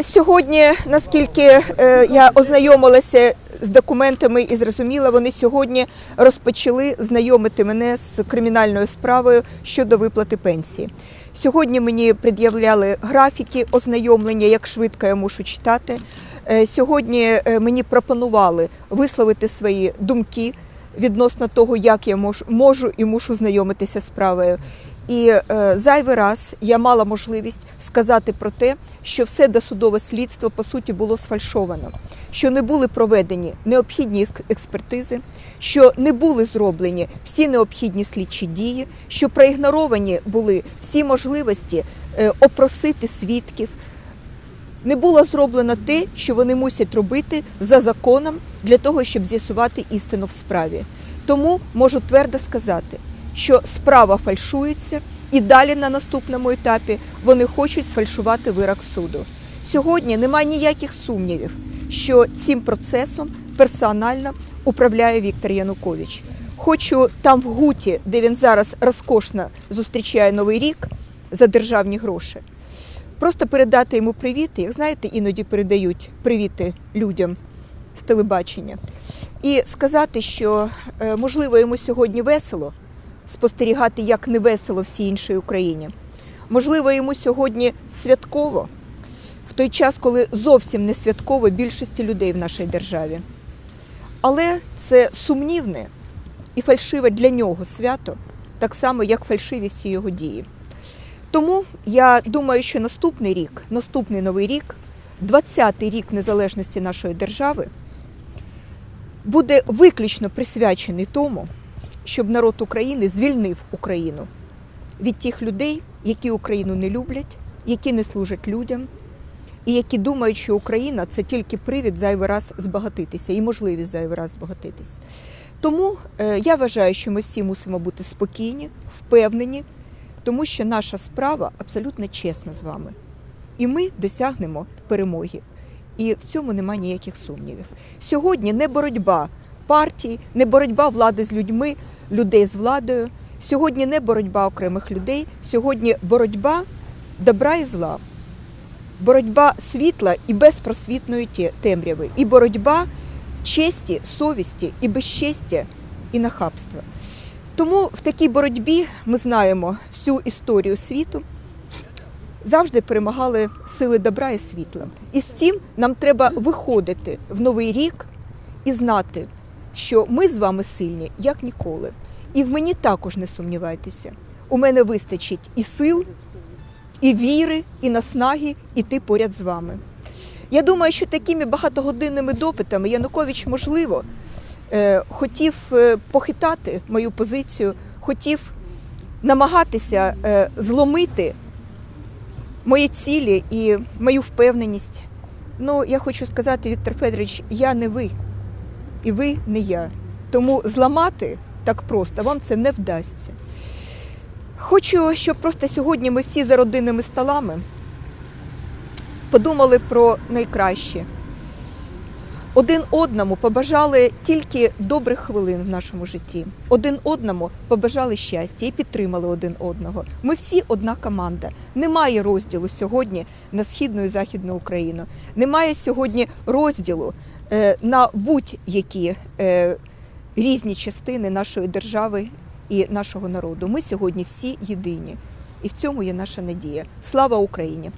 Сьогодні, наскільки е, я ознайомилася з документами і зрозуміла, вони сьогодні розпочали знайомити мене з кримінальною справою щодо виплати пенсії. Сьогодні мені пред'являли графіки ознайомлення, як швидко я мушу читати. Е, Сьогодні е, мені пропонували висловити свої думки відносно того, як я можу, і мушу знайомитися з справою. І е, зайвий раз я мала можливість сказати про те, що все досудове слідство по суті було сфальшовано, що не були проведені необхідні експертизи, що не були зроблені всі необхідні слідчі дії, що проігноровані були всі можливості е, опросити свідків. Не було зроблено те, що вони мусять робити за законом для того, щоб з'ясувати істину в справі. Тому можу твердо сказати, що справа фальшується, і далі на наступному етапі вони хочуть сфальшувати вирок суду. Сьогодні немає ніяких сумнівів, що цим процесом персонально управляє Віктор Янукович. Хочу там в Гуті, де він зараз розкошно зустрічає новий рік за державні гроші, просто передати йому привіти. Як знаєте, іноді передають привіти людям з телебачення, і сказати, що е, можливо йому сьогодні весело спостерігати, як не весело всій іншій Україні. Можливо, йому сьогодні святково, в той час, коли зовсім не святково більшості людей в нашій державі. Але це сумнівне і фальшиве для нього свято, так само, як фальшиві всі його дії. Тому я думаю, що наступний рік, наступний новий рік, 20-й рік незалежності нашої держави, буде виключно присвячений тому, щоб народ України звільнив Україну від тих людей, які Україну не люблять, які не служать людям, і які думають, що Україна це тільки привід зайвий раз збагатитися і можливість зайвий раз збагатитися. Тому е, я вважаю, що ми всі мусимо бути спокійні, впевнені, тому що наша справа абсолютно чесна з вами. І ми досягнемо перемоги. І в цьому немає ніяких сумнівів. Сьогодні не боротьба партій, не боротьба влади з людьми, людей з владою. Сьогодні не боротьба окремих людей, сьогодні боротьба добра і зла, боротьба світла і безпросвітної темряви, і боротьба честі, совісті і безчестя і нахабства. Тому в такій боротьбі ми знаємо всю історію світу. Завжди перемагали сили добра і світла. І з цим нам треба виходити в новий рік і знати, що ми з вами сильні як ніколи. І в мені також не сумнівайтеся. У мене вистачить і сил, і віри, і наснаги іти поряд з вами. Я думаю, що такими багатогодинними допитами Янукович, можливо, е, хотів е, похитати мою позицію, хотів намагатися е, зломити мої цілі і мою впевненість. Ну, я хочу сказати, Віктор Федорович, я не ви, і ви не я. Тому зламати так просто вам це не вдасться. Хочу, щоб просто сьогодні ми всі за родинними столами подумали про найкраще. Один одному побажали тільки добрих хвилин в нашому житті. Один одному побажали щастя і підтримали один одного. Ми всі одна команда. Немає розділу сьогодні на східну і західну Україну. Немає сьогодні розділу на будь-які е, різні частини нашої держави і нашого народу. Ми сьогодні всі єдині. І в цьому є наша надія. Слава Україні!